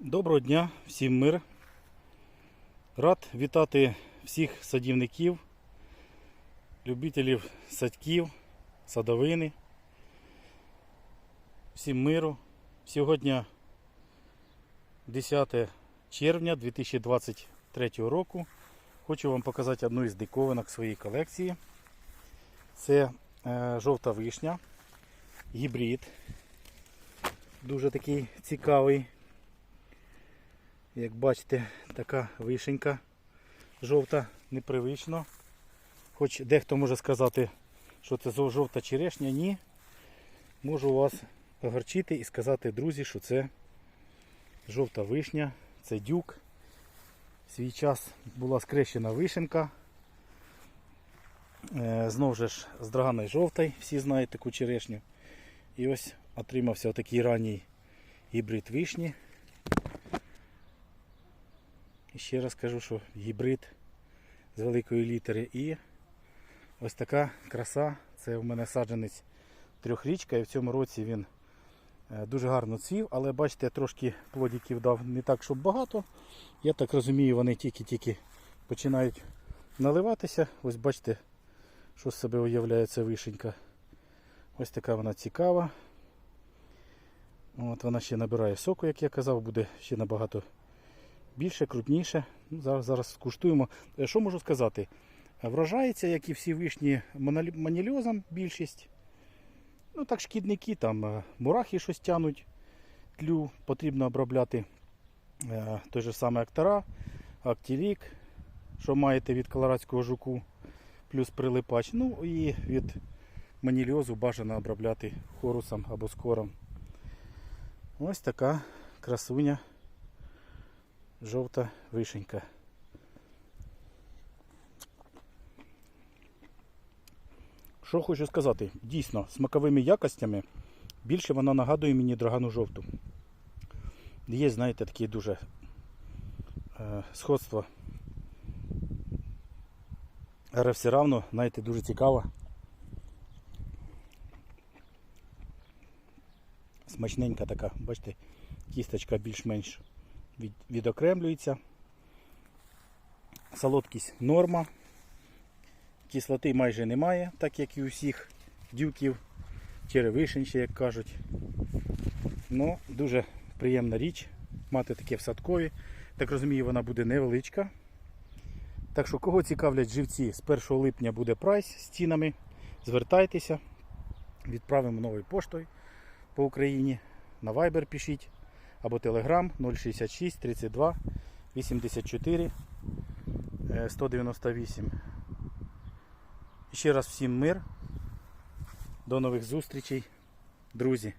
Доброго дня, всім мир. Рад вітати всіх садівників, любителів садків, садовини. Всім миру. Сьогодні 10 червня 2023 року. Хочу вам показати одну із диковинок своєї колекції. Це е, жовта вишня, гібрид. Дуже такий цікавий. Як бачите, така вишенька жовта, непривично. Хоч дехто може сказати, що це жовта черешня, ні. Можу вас огорчити і сказати, друзі, що це жовта вишня, це дюк. В свій час була скрещена вишенка. Е, Знов же ж з драганої жовтої, всі знають таку черешню. І ось отримався такий ранній гібрид вишні. І ще раз кажу, що гібрид з великої літери І. Ось така краса. Це в мене саджанець трьохрічка, і в цьому році він е, дуже гарно цвів, але бачите, я трошки плодиків дав не так, щоб багато. Я так розумію, вони тільки-тільки починають наливатися. Ось бачите, що з себе уявляє ця вишенька. Ось така вона цікава. От Вона ще набирає соку, як я казав, буде ще набагато більше, крупніше. Ну, Зараз, зараз скуштуємо. Е, Що можу сказати? Вражається, як і всі вишні, маніліозом більшість. Ну так, шкідники, там е, мурахи щось тянуть, тлю, потрібно обробляти е, той же самий актора, активік, що маєте від колорадського жуку, плюс прилипач. Ну і від маніліозу бажано обробляти хорусом або скором. Ось така красуня жовта вишенька. Що хочу сказати, дійсно, смаковими якостями більше вона нагадує мені драгану жовту. Є, знаєте, такі дуже е, сходство. Але все равно, знаєте, дуже цікаво. Смачненька така, бачите, кісточка більш-менш від, відокремлюється. Солодкість норма. Кислоти майже немає, так як і у всіх дюків, черевишень ще, як кажуть. Ну, дуже приємна річ мати таке в садкові. Так розумію, вона буде невеличка. Так що, кого цікавлять живці, з 1 липня буде прайс з цінами. Звертайтеся, відправимо новою поштою по Україні. На Viber пишіть або Telegram 066 32 84 е, 198. І ще раз всім мир. До нових зустрічей, друзі.